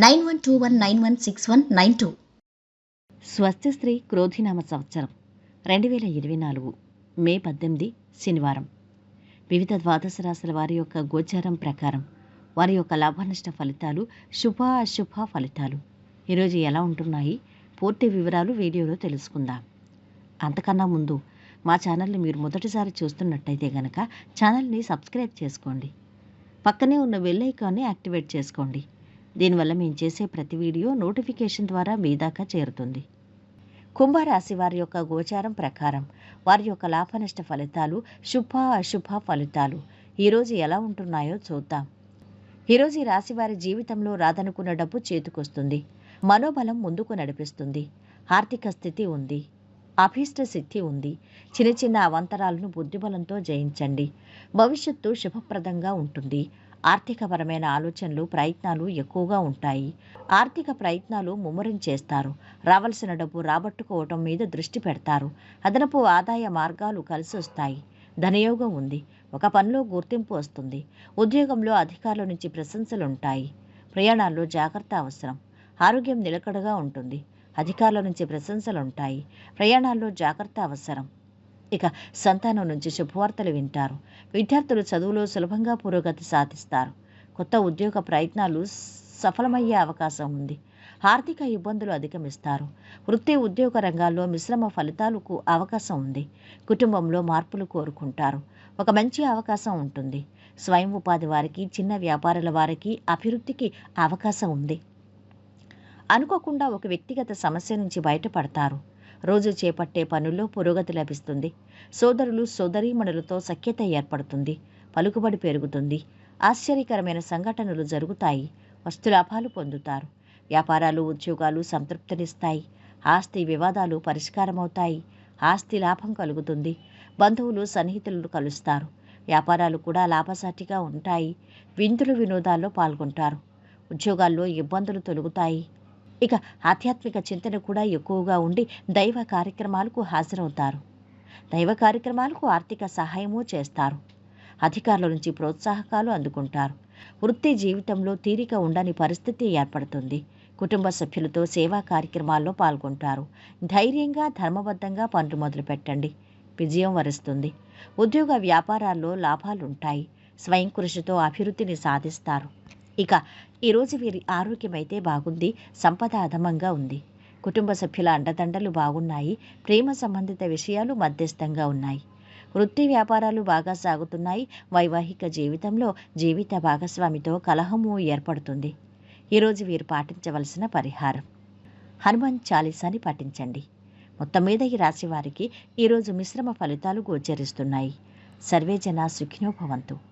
nine one two one nine one six one nine two. స్వస్తి స్త్రీ క్రోధినామ సంవత్సరం రెండు వేల ఇరవై నాలుగు మే పద్దెనిమిది శనివారం. వివిధ ద్వాదశ రాశుల వారి యొక్క గోచారం ప్రకారం వారి యొక్క లాభనష్ట ఫలితాలు శుభ అశుభ ఫలితాలు. ఈరోజు ఎలా ఉంటున్నాయి? పూర్తి వివరాలు వీడియోలో తెలుసుకుందాం. అంతకన్నా ముందు మా ఛానల్ని మీరు మొదటిసారి చూస్తున్నట్టయితే గనక ఛానల్ని సబ్స్క్రైబ్ చేసుకోండి. పక్కనే ఉన్న బెల్ ఐకాన్ని యాక్టివేట్ చేసుకోండి. దీనివల్ల మేము చేసే ప్రతి వీడియో నోటిఫికేషన్ ద్వారా మీ దాకా చేరుతుంది. కుంభరాశి వారి యొక్క గోచారం ప్రకారం వారి యొక్క లాభనష్ట ఫలితాలు శుభ అశుభ ఫలితాలు ఈరోజు ఎలా ఉంటున్నాయో చూద్దాం. ఈరోజు ఈ రాశి వారి జీవితంలో రాదనుకున్న డబ్బు చేతికొస్తుంది. మనోబలం ముందుకు నడిపిస్తుంది. ఆర్థిక స్థితి ఉంది. అభీష్ట సిద్ధి ఉంది. చిన్న చిన్న అవంతరాలను బుద్ధిబలంతో జయించండి. భవిష్యత్తు శుభప్రదంగా ఉంటుంది. ఆర్థికపరమైన ఆలోచనలు ప్రయత్నాలు ఎక్కువగా ఉంటాయి. ఆర్థిక ప్రయత్నాలు ముమ్మరం చేస్తారు. రావాల్సిన డబ్బు రాబట్టుకోవటం మీద దృష్టి పెడతారు. అదనపు ఆదాయ మార్గాలు కలిసి వస్తాయి. ధనయోగం ఉంది. ఒక పనిలో గుర్తింపు వస్తుంది. ఉద్యోగంలో అధికారుల నుంచి ప్రశంసలు ఉంటాయి. ప్రయాణాల్లో జాగ్రత్త అవసరం. ఆరోగ్యం నిలకడగా ఉంటుంది. అధికారుల నుంచి ప్రశంసలు ఉంటాయి. ప్రయాణాల్లో జాగ్రత్త అవసరం. ఇక సంతానం నుంచి శుభవార్తలు వింటారు. విద్యార్థులు చదువులో సులభంగా పురోగతి సాధిస్తారు. కొత్త ఉద్యోగ ప్రయత్నాలు సఫలమయ్యే అవకాశం ఉంది. ఆర్థిక ఇబ్బందులు అధిగమిస్తారు. వృత్తి ఉద్యోగ రంగాల్లో మిశ్రమ ఫలితాలకు అవకాశం ఉంది. కుటుంబంలో మార్పులు కోరుకుంటారు. ఒక మంచి అవకాశం ఉంటుంది. స్వయం ఉపాధి వారికి చిన్న వ్యాపారాల వారికి అభివృద్ధికి అవకాశం ఉంది. అనుకోకుండా ఒక వ్యక్తిగత సమస్య నుంచి బయటపడతారు. రోజు చేపట్టే పనుల్లో పురోగతి లభిస్తుంది. సోదరులు సోదరీమణులతో సఖ్యత ఏర్పడుతుంది. పలుకుబడి పెరుగుతుంది. ఆశ్చర్యకరమైన సంఘటనలు జరుగుతాయి. వస్తులాభాలు పొందుతారు. వ్యాపారాలు ఉద్యోగాలు సంతృప్తినిస్తాయి. ఆస్తి వివాదాలు పరిష్కారమవుతాయి. ఆస్తి లాభం కలుగుతుంది. బంధువులు సన్నిహితులు కలుస్తారు. వ్యాపారాలు కూడా లాభసాటిగా ఉంటాయి. విందులు వినోదాల్లో పాల్గొంటారు. ఉద్యోగాల్లో ఇబ్బందులు తొలుగుతాయి. ఇక ఆధ్యాత్మిక చింతన కూడా ఎక్కువగా ఉండి దైవ కార్యక్రమాలకు హాజరవుతారు. దైవ కార్యక్రమాలకు ఆర్థిక సహాయము చేస్తారు. అధికారుల నుంచి ప్రోత్సాహకాలు అందుకుంటారు. వృత్తి జీవితంలో తీరిక ఉండని పరిస్థితి ఏర్పడుతుంది. కుటుంబ సభ్యులతో సేవా కార్యక్రమాల్లో పాల్గొంటారు. ధైర్యంగా ధర్మబద్ధంగా పనులు మొదలు పెట్టండి విజయం వరిస్తుంది. ఉద్యోగ వ్యాపారాల్లో లాభాలుంటాయి. స్వయం కృషితో అభివృద్ధిని సాధిస్తారు. ఇక ఈరోజు వీరి ఆరోగ్యమైతే బాగుంది సంపద అధమంగా ఉంది. కుటుంబ సభ్యుల అండదండలు బాగున్నాయి ప్రేమ సంబంధిత విషయాలు మధ్యస్థంగా ఉన్నాయి. వృత్తి వ్యాపారాలు బాగా సాగుతున్నాయి వైవాహిక జీవితంలో జీవిత భాగస్వామితో కలహము ఏర్పడుతుంది. ఈరోజు వీరు పాటించవలసిన పరిహారం. హనుమాన్ చాలీసాని పాటించండి. మొత్తం మీద ఈ రాశి వారికి ఈరోజు మిశ్రమ ఫలితాలు గోచరిస్తున్నాయి. సర్వే జన భవంతు.